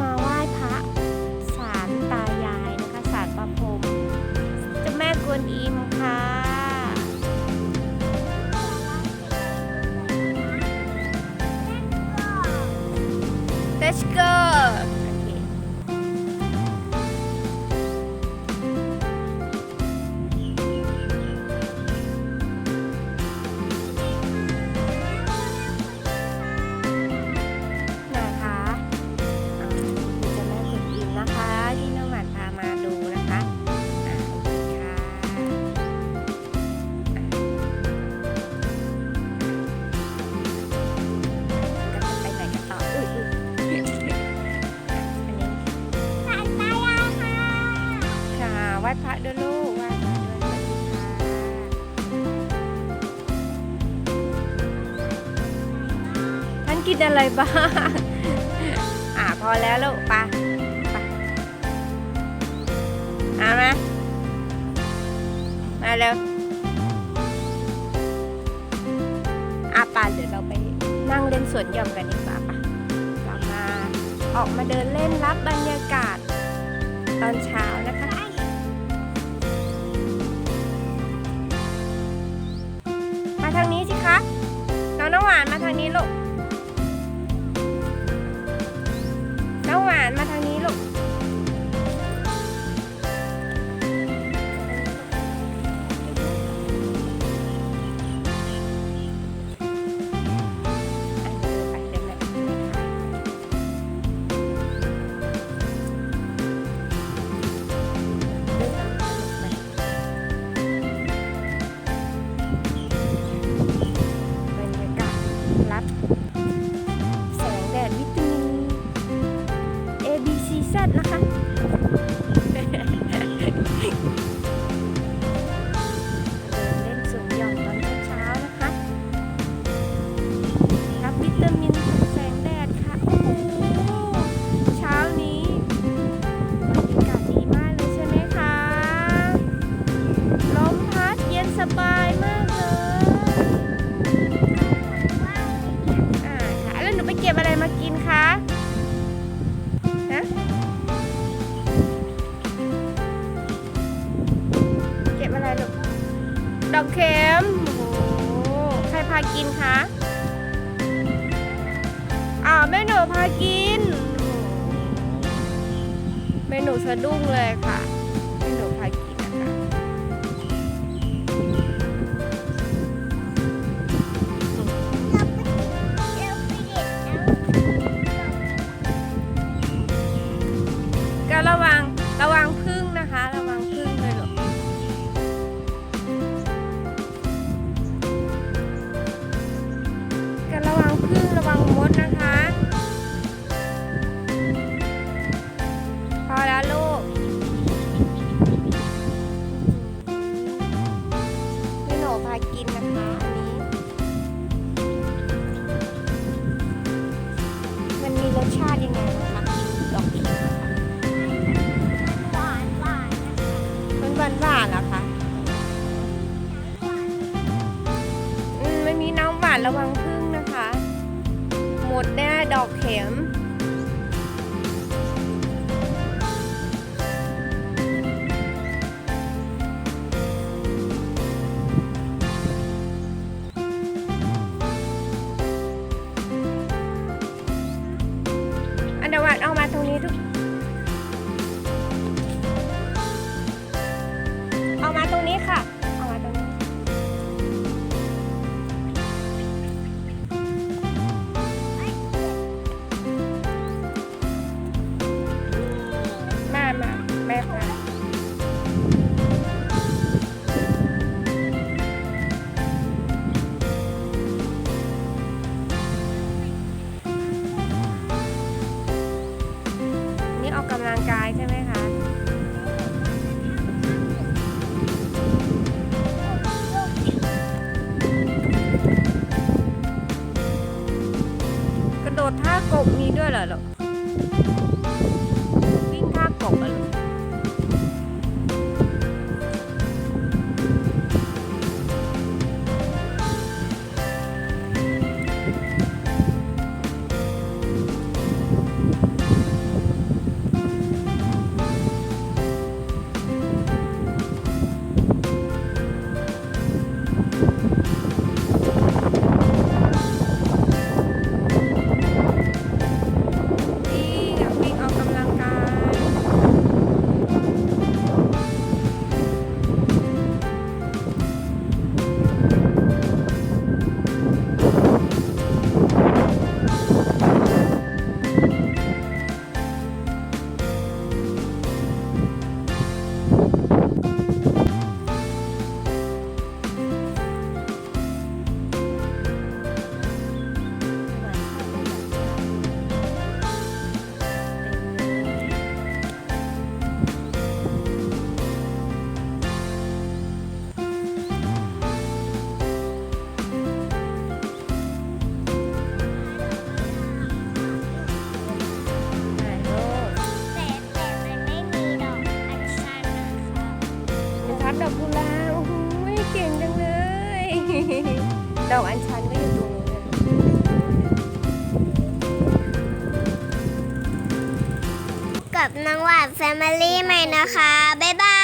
มาไหว้พระศาลตายายนะคะศาลประพรมเจ้าแม่กวนอิมค่ะ Let's go ไหว้พระด้วยลูกไหว้พระด้วยสวัสดีค่ะท่านกินอะไรบ้าง อ่าพอแล้วลูกไปไปเอามามาเร็วอะป่าเดี๋ยวเราไปนั่งเล่นสวนหย่อมกันดีกว่าปะเรามาออกมาเดินเล่นรับบรรยากาศตอนเช้านะคะ ทางนี้สิคะ น้องน้ำหวานมาทางนี้ลูก B C Z นะคะ เล่นสวนหย่อมตอนเช้านะคะ รับวิตามินจากแสงแดดค่ะ โอ้โห เช้านี้บรรยากาศดีมากเลยใช่ไหมคะ ลมพัดเย็นสบายมากเลย ดอกเข็มโอ้ใครพากินคะอ่าวแม่หนูพากินแม่หนูสะดุ้งเลยค่ะแม่หนูพากินากินนะคะอันนี้ มันมีรสชาติยังไงนะคะกินดอกเข็มอะคะหวานหวานนะคะมันหวานหวานเหรอคะอืมไม่มีน้ำหวานระวังพึ่งนะคะ หมดแน่ดอกเข็ม ดอกอัญชันก็อยู่ตรงนู้นนะกับนางหวานแฟมิลี่ใหม่นะคะ บ๊ายบาย